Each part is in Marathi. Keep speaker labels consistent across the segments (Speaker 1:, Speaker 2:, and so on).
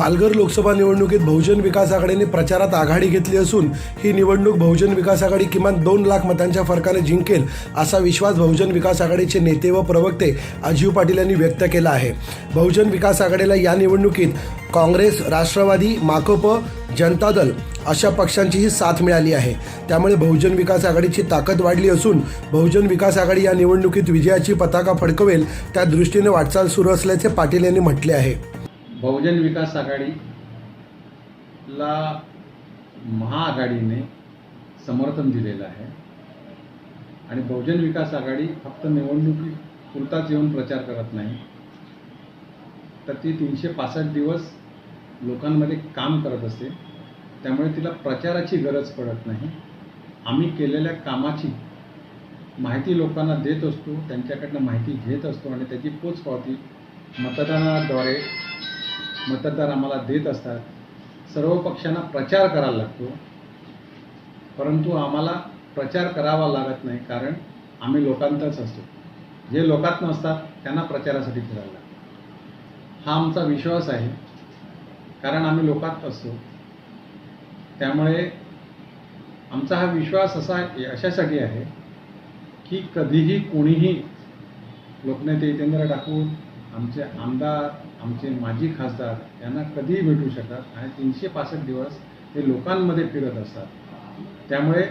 Speaker 1: पालघर लोकसभा निवडणुकीत बहुजन विकास आघाडीने प्रचारात आघाडी घेतली असून ही निवडणूक बहुजन विकास आघाडी किमान दोन लाख मतांच्या फरकाने जिंकेल असा विश्वास बहुजन विकास आघाडीचे नेते व प्रवक्ते अजीव पाटील यांनी व्यक्त केला आहे. बहुजन विकास आघाडीला या निवडणुकीत काँग्रेस राष्ट्रवादी माकप जनता दल अशा पक्षांचीही साथ मिळाली आहे. त्यामुळे बहुजन विकास आघाडीची ताकद वाढली असून बहुजन विकास आघाडी या निवडणुकीत विजयाची पताका फडकवेल त्या दृष्टीने वाटचाल सुरू असल्याचे पाटील यांनी म्हटले आहे.
Speaker 2: बहुजन विकास आघाडीला महाआघाडीने समर्थन दिलेलं आहे. आणि बहुजन विकास आघाडी फक्त निवडणुकी पुरताच येऊन प्रचार करत नाही. तर ती तीनशे पासष्ट दिवस लोकांमध्ये काम करत असते. त्यामुळे तिला प्रचाराची गरज पडत नाही. आम्ही केलेल्या कामाची माहिती लोकांना देत असतो त्यांच्याकडनं माहिती घेत असतो आणि त्याची पोचपावती मतदानाद्वारे मतदार आम्हाला देत असतात. सर्व पक्षांना प्रचार करायला लागतो. परंतु आम्हाला प्रचार करावा लागत नाही कारण आम्ही लोकांतच असतो. जे लोकात नसतात त्यांना प्रचारासाठी फिरायला लागतं. हा आमचा विश्वास आहे कारण आम्ही लोकात असतो. त्यामुळे आमचा हा विश्वास असा अशासाठी आहे की कधीही कोणीही लोकनेते जितेंद्र ठाकूर आमचे आमदार आमचे माजी खासदार यांना कधीही भेटू शकतात आणि तीनशे पासष्ट दिवस ते लोकांमध्ये फिरत असतात. त्यामुळे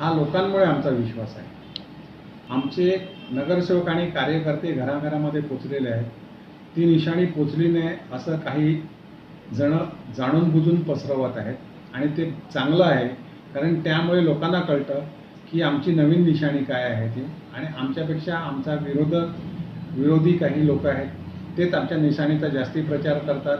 Speaker 2: हा लोकांमुळे आमचा विश्वास आहे. आमचे नगरसेवक आणि कार्यकर्ते घराघरामध्ये पोचलेले आहेत. ती निशाणी पोचली नाही असं काही जण जाणून बुजून पसरवत आहेत. आणि ते चांगलं आहे कारण त्यामुळे लोकांना कळतं की आमची नवीन निशाणी काय आहे ती. आणि आमच्यापेक्षा आमचा विरोधक विरोधी काही लोक आहेत तेच आमच्या निशाणीचा जास्ती प्रचार करतात.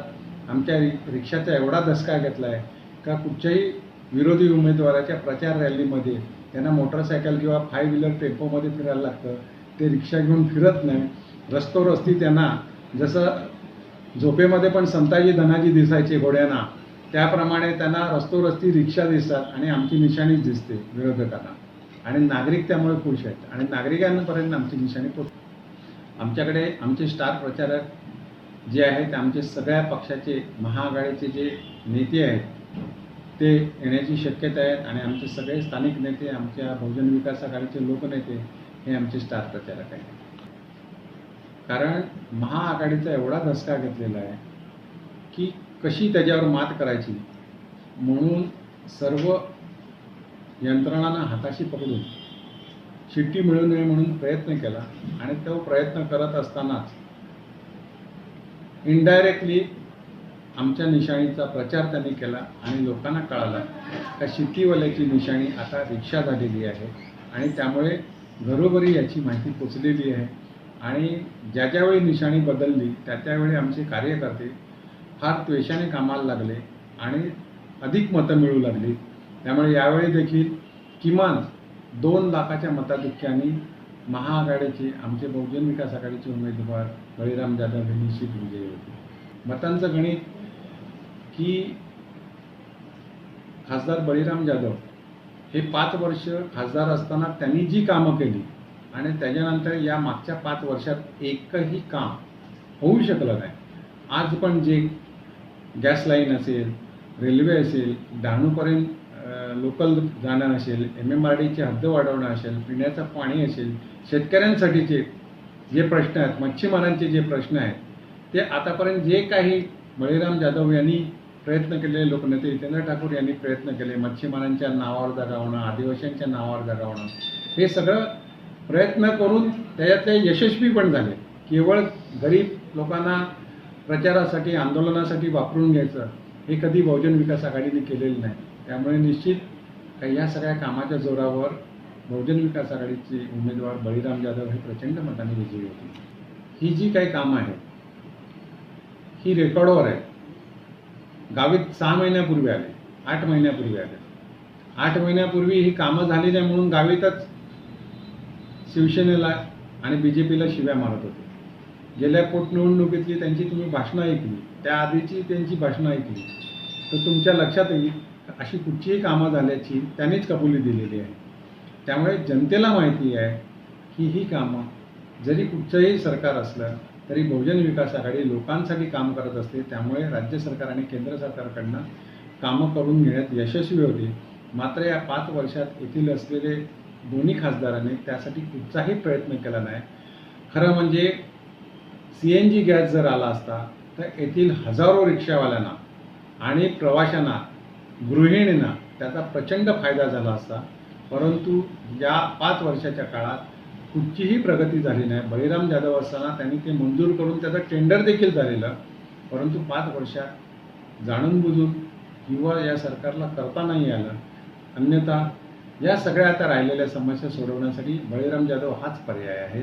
Speaker 2: आमच्या रि रिक्षाचा एवढा धसका घेतला आहे का कुठच्याही विरोधी उमेदवाराच्या प्रचार रॅलीमध्ये त्यांना मोटरसायकल किंवा फाय व्हीलर टेम्पोमध्ये फिरायला लागतं. ते रिक्षा घेऊन फिरत नाही. रस्तोरस्ती त्यांना जसं झोपेमध्ये पण संताजी धनाजी दिसायचे घोड्यांना त्याप्रमाणे त्यांना रस्तोरस्ती रिक्षा दिसतात आणि आमची निशाणीच दिसते विरोधकांना. आणि नागरिक त्यामुळे खुश आहेत. आणि नागरिकांपर्यंत आमची निशाणी पोहोच आमच्याकडे आमचे स्टार प्रचारक जे आहेत आमचे सगळ्या पक्षाचे महाआघाडीचे जे नेते आहेत ते येण्याची शक्यता आहे आणि आमचे सगळे स्थानिक नेते आमच्या बहुजन विकास आघाडीचे लोकनेते हे आमचे स्टार प्रचारक आहेत. कारण महाआघाडीचा एवढा धसका घेतलेला आहे की कशी त्याच्यावर मात करायची? म्हणून सर्व यंत्रणांना हाताशी पकडून शिट्टी मिळू नये म्हणून प्रयत्न केला आणि तो प्रयत्न करत असतानाच इनडायरेक्टली आमच्या निशाणीचा प्रचार त्यांनी केला आणि लोकांना कळाला का शिट्टीवाल्याची निशाणी आता रिक्षा झालेली आहे आणि त्यामुळे घरोघरी याची माहिती पोचलेली आहे. आणि ज्या ज्यावेळी निशाणी बदलली त्या त्यावेळी आमचे कार्यकर्ते फार त्वेषाने कामाला लागले आणि अधिक मतं मिळू लागली. त्यामुळे यावेळी देखील किमान दोन लाखाच्या मताधिक्याने महाआघाडीचे आमचे बहुजन विकास आघाडीचे उमेदवार बळीराम जाधव हे निश्चित विजयी होते. मतांचं गणित की खासदार बळीराम जाधव हे पाच वर्ष खासदार असताना त्यांनी जी कामं केली आणि त्याच्यानंतर या मागच्या पाच वर्षात एकही काम होऊ शकलं नाही. आज पण जे गॅस लाईन असेल रेल्वे असेल डहाणूपर्यंत लोकल जाणं असेल एम एम आर डीची हद्द वाढवणं असेल पिण्याचं पाणी असेल शेतकऱ्यांसाठीचे जे प्रश्न आहेत मच्छीमारांचे जे प्रश्न आहेत ते आतापर्यंत जे काही बळीराम जाधव यांनी प्रयत्न केलेले लोकनेते जितेंद्र ठाकूर यांनी प्रयत्न केले मच्छीमारांच्या नावावर जगावणं आदिवासींच्या नावावर जगावणं हे सगळं प्रयत्न करून त्याच्यातले यशस्वी पण झाले. केवळ गरीब लोकांना प्रचारासाठी आंदोलनासाठी वापरून घ्यायचं हे कधी बहुजन विकास आघाडीने केलेलं नाही. त्यामुळे निश्चित या सगळ्या कामाच्या जोरावर बहुजन विकास आघाडीचे उमेदवार बळीराम जाधव हे प्रचंड मताने विजयी होते. ही जी काही कामं आहेत ही रेकॉर्डवर आहे गावीत सहा महिन्यापूर्वी आले आठ महिन्यापूर्वी आले. आठ महिन्यापूर्वी ही कामं झाली नाही म्हणून गावीतच शिवसेनेला आणि बी जे पीला शिव्या मारत होते. गेल्या पोटनिवडणुकीतली त्यांची तुम्ही भाषणं ऐकली त्या आधीची त्यांची भाषणं ऐकली. तर तुमच्या लक्षात येईल अशी कुठचीही कामं झाल्याची त्यांनीच कबुली दिलेली आहे. त्यामुळे जनतेला माहिती आहे की ही कामं जरी कुठचंही सरकार असलं तरी बहुजन विकास आघाडी लोकांसाठी काम करत असते. त्यामुळे राज्य सरकार आणि केंद्र सरकारकडनं कामं करून घेण्यात यशस्वी होते. मात्र या पाच वर्षात येथील असलेले दोन्ही खासदारांनी त्यासाठी कुठचाही प्रयत्न केला नाही. खरं म्हणजे सी एन जी गॅस जर आला असता तर येथील हजारो रिक्षावाल्यांना आणि प्रवाशांना गृहिणींना त्याचा प्रचंड फायदा झाला असता परंतु या पाच वर्षाच्या काळात कुठचीही प्रगती झाली नाही. बळीराम जाधव असताना त्यांनी ते मंजूर करून त्याचं टेंडर देखील झालेलं. परंतु पाच वर्षात जाणून बुजून किंवा या सरकारला करता नाही आलं. अन्यथा या सगळ्या आता राहिलेल्या समस्या सोडवण्यासाठी बळीराम जाधव हाच पर्याय आहे.